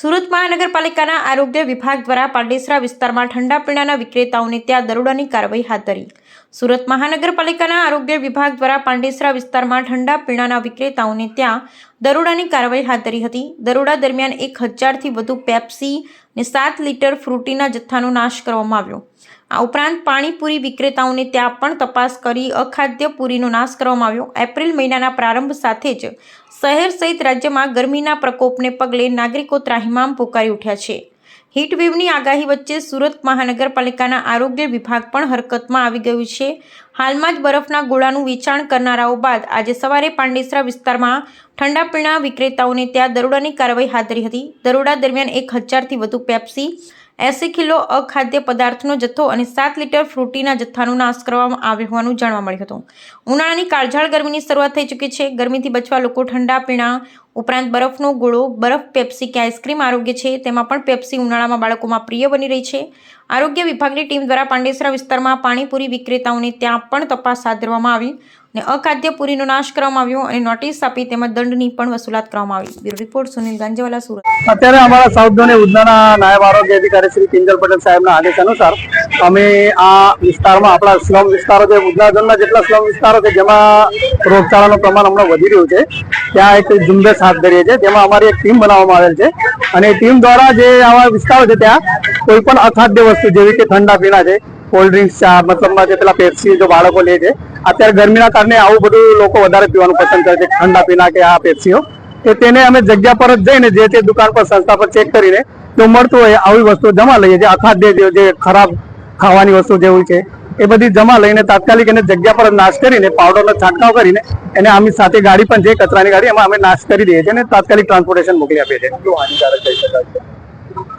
સુરત મહાનગરપાલિકાના આરોગ્ય વિભાગ દ્વારા પાંડેસરા વિસ્તારમાં ઠંડા પીણાના વિક્રેતાઓને ત્યાં દરોડાની કાર્યવાહી હાથ ધરી. સુરત મહાનગરપાલિકાના આરોગ્ય વિભાગ દ્વારા પાંડેસરા વિસ્તારમાં ઠંડા પીણાના વિક્રેતાઓને ત્યાં દરોડાની કાર્યવાહી હાથ ધરી હતી. દરોડા દરમિયાન એક હજારથી વધુ પેપ્સી ને સાત લીટર ફ્રૂટીના જથ્થાનો નાશ કરવામાં આવ્યો. આ ઉપરાંત પાણીપુરી વિક્રેતાઓને ત્યાં પણ તપાસ કરી અખાદ્ય પૂરીનો નાશ કરવામાં આવ્યો. એપ્રિલ મહિનાના પ્રારંભ સાથે જ શહેર સહિત રાજ્યમાં ગરમીના પ્રકોપને પગલે નાગરિકો ત્રાહિમામ પોકારી ઉઠ્યા છે. હીટવેવની આગાહી વચ્ચે સુરત મહાનગરપાલિકાના આરોગ્ય વિભાગ પણ હરકતમાં આવી ગયું છે. હાલમાં જ બરફના ગોળાનું વેચાણ કરનારાઓ બાદ આજે સવારે પાંડેસરા વિસ્તારમાં ઠંડા પીણા વિક્રેતાઓને ત્યાં દરોડાની કાર્યવાહી હાથ ધરી હતી. દરોડા દરમિયાન એક હજારથી વધુ પેપ્સી એંસી કિલો અખાદ્ય પદાર્થનો જથ્થો અને સાત લીટર ફ્રૂટીના જથ્થાનો નાશ કરવામાં આવ્યો હોવાનું જાણવા મળ્યું હતું. ઉનાળાની કાળઝાળ ગરમીની શરૂઆત થઈ ચૂકી છે. ગરમીથી બચવા લોકો ઠંડા પીણા, ઉપરાંત બરફનો ગોળો, બરફ પેપ્સી કે આઈસ્ક્રીમ આરોગ્ય છે. તેમાં પણ પેપ્સી ઉનાળામાં બાળકોમાં પ્રિય બની રહી છે. આરોગ્ય વિભાગની ટીમ દ્વારા પાંડેસરા વિસ્તારમાં પાણીપુરી વિક્રેતાઓને ત્યાં પણ તપાસ હાથ ધરવામાં આવી. અને અખાદ્ય પૂરીનો નાશ કરવામાં આવ્યો અને નોટિસ આપી તેમજ દંડની પણ વસૂલાત કરવામાં આવી. Bureau report Sunil Ganjewala, Surat. અત્યારે અમારા સાઉથ ઝોન ઉધનાના નાયબ આરોગ્ય અધિકારી શ્રી કિંજલ પટેલ સાહેબના આદેશ અનુસાર અમે આ વિસ્તારમાં, આપણા સ્લમ વિસ્તારો છે ઉધના ઝોનના જેટલા સ્લમ વિસ્તારો છે, જેમાં રોગચાળાનું પ્રમાણ હમણાં વધી રહ્યું છે, ત્યાં એક ઝુંબેશ હાથ ધરીએ છીએ, જેમાં અમારી એક ટીમ બનાવવામાં આવેલ છે. અને ટીમ દ્વારા જે આવા વિસ્તારો છે, ત્યાં કોઈ પણ અખાદ્ય વસ્તુ, જેવી કે ઠંડા પીણા છે, કોલ્ડ ડ્રિંક્સ, ચા, મતલબમાં જે પેલા પેપ્સી જો બાળકો લે છે અત્યારે ગરમીના કારણે આવું બધું લોકો વધારે પીવાનું પસંદ કરે છે, ઠંડા પીના કે આ પેપ્સીઓ. કે તેને અમે જગ્યા પર જ જઈને જે તે દુકાન પર સંસ્થા પર ચેક કરીને જો મળતું હોય આવી વસ્તુ જમા લઈએ જે અખાદ્ય જે- જે ખરાબ ખાવાની વસ્તુ જેવું છે, એ બધી જમા લઈને તાત્કાલિક એને જગ્યા પર જ નાશ કરીને, પાવડરનો છાંટકાવ કરીને એને આમની સાથે ગાડી પણ છે કચરાની ગાડી એમાં અમે નાશ કરી દઈએ છીએ અને તાત્કાલિક ટ્રાન્સપોર્ટેશન મોકલી આપીએ છીએ.